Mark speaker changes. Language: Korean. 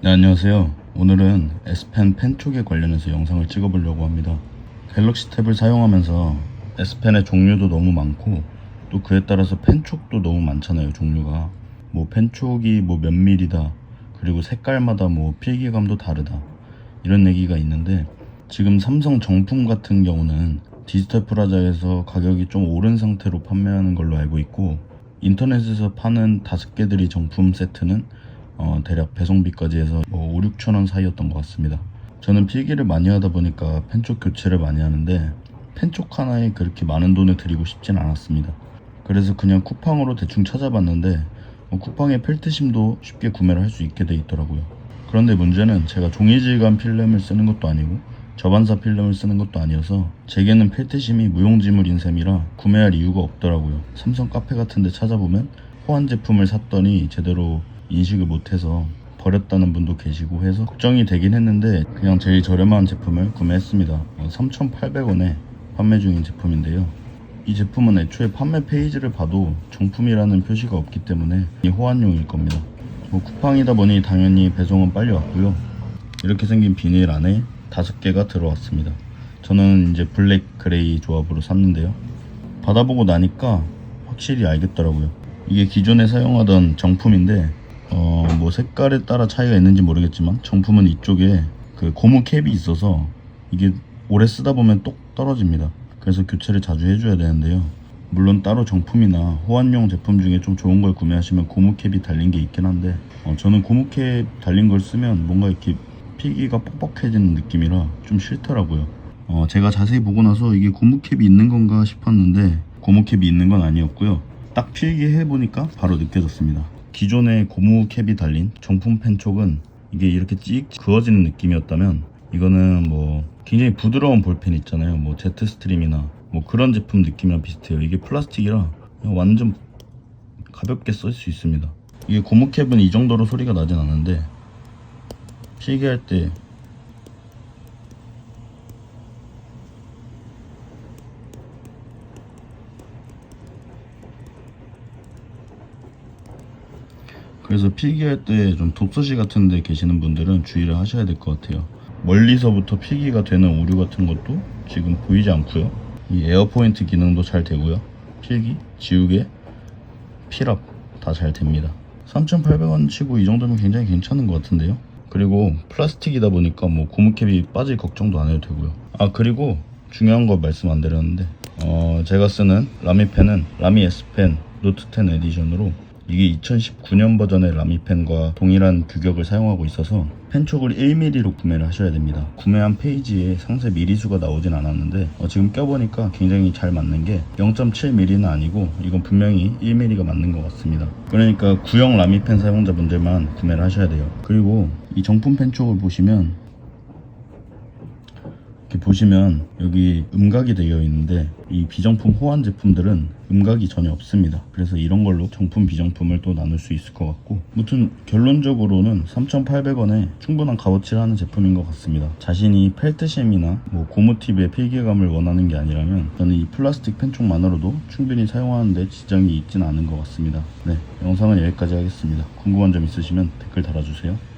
Speaker 1: 네, 안녕하세요. 오늘은 S펜 펜촉에 관련해서 영상을 찍어보려고 합니다. 갤럭시 탭을 사용하면서 S펜의 종류도 너무 많고 또 그에 따라서 펜촉도 너무 많잖아요, 종류가. 뭐 펜촉이 뭐 몇 밀이다. 그리고 색깔마다 뭐 필기감도 다르다. 이런 얘기가 있는데 지금 삼성 정품 같은 경우는 디지털 프라자에서 가격이 좀 오른 상태로 판매하는 걸로 알고 있고 인터넷에서 파는 다섯 개들이 정품 세트는 어, 대략 배송비까지 해서 뭐 5, 6천 원 사이였던 것 같습니다. 저는 필기를 많이 하다 보니까 펜촉 교체를 많이 하는데 펜촉 하나에 그렇게 많은 돈을 들이고 싶진 않았습니다. 그래서 그냥 쿠팡으로 대충 찾아봤는데 어, 쿠팡에 펠트심도 쉽게 구매를 할 수 있게 돼 있더라고요. 그런데 문제는 제가 종이 질감 필름을 쓰는 것도 아니고 저반사 필름을 쓰는 것도 아니어서 제게는 펠트심이 무용지물인 셈이라 구매할 이유가 없더라고요. 삼성 카페 같은 데 찾아보면 호환 제품을 샀더니 제대로 인식을 못해서 버렸다는 분도 계시고 해서 걱정이 되긴 했는데 그냥 제일 저렴한 제품을 구매했습니다. 3,800원에 판매 중인 제품인데요. 이 제품은 애초에 판매 페이지를 봐도 정품이라는 표시가 없기 때문에 이 호환용일 겁니다. 뭐 쿠팡이다 보니 당연히 배송은 빨리 왔고요. 이렇게 생긴 비닐 안에 다섯 개가 들어왔습니다. 저는 이제 블랙 그레이 조합으로 샀는데요. 받아보고 나니까 확실히 알겠더라고요. 이게 기존에 사용하던 정품인데 어 뭐 색깔에 따라 차이가 있는지 모르겠지만 정품은 이쪽에 그 고무 캡이 있어서 이게 오래 쓰다 보면 똑 떨어집니다. 그래서 교체를 자주 해줘야 되는데요. 물론 따로 정품이나 호환용 제품 중에 좀 좋은 걸 구매하시면 고무 캡이 달린 게 있긴 한데 어, 저는 고무 캡 달린 걸 쓰면 뭔가 이렇게 필기가 뻑뻑해지는 느낌이라 좀 싫더라고요. 어, 제가 자세히 보고 나서 이게 고무 캡이 있는 건가 싶었는데 고무 캡이 있는 건 아니었고요. 딱 필기해 보니까 바로 느껴졌습니다. 기존에 고무 캡이 달린 정품 펜촉은 이게 이렇게 찍 그어지는 느낌이었다면 이거는 뭐 굉장히 부드러운 볼펜 있잖아요. 뭐 제트 스트림이나 뭐 그런 제품 느낌이랑 비슷해요. 이게 플라스틱이라 완전 가볍게 쓸 수 있습니다. 이게 고무 캡은 이 정도로 소리가 나진 않는데 필기할 때 그래서 필기할 때 좀 독서실 같은 데 계시는 분들은 주의를 하셔야 될 것 같아요. 멀리서부터 필기가 되는 오류 같은 것도 지금 보이지 않고요. 이 에어포인트 기능도 잘 되고요. 필기, 지우개, 필업 다 잘 됩니다. 3,800원 치고 이 정도면 굉장히 괜찮은 것 같은데요. 그리고 플라스틱이다 보니까 뭐 고무캡이 빠질 걱정도 안 해도 되고요. 아 그리고 중요한 거 말씀 안 드렸는데 어 제가 쓰는 라미펜은 라미 S펜 노트 10 에디션으로 이게 2019년 버전의 라미펜과 동일한 규격을 사용하고 있어서 펜촉을 1mm로 구매를 하셔야 됩니다. 구매한 페이지에 상세 미리수가 나오진 않았는데 어, 지금 껴보니까 굉장히 잘 맞는 게 0.7mm는 아니고 이건 분명히 1mm가 맞는 것 같습니다. 그러니까 구형 라미펜 사용자분들만 구매를 하셔야 돼요. 그리고 이 정품 펜촉을 보시면 이렇게 보시면 여기 음각이 되어 있는데 이 비정품 호환 제품들은 음각이 전혀 없습니다. 그래서 이런 걸로 정품 비정품을 또 나눌 수 있을 것 같고 무튼 결론적으로는 3,800원에 충분한 값어치를 하는 제품인 것 같습니다. 자신이 펠트심이나 뭐 고무팁의 필기감을 원하는 게 아니라면 저는 이 플라스틱 펜촉만으로도 충분히 사용하는데 지장이 있지는 않은 것 같습니다. 네, 영상은 여기까지 하겠습니다. 궁금한 점 있으시면 댓글 달아주세요.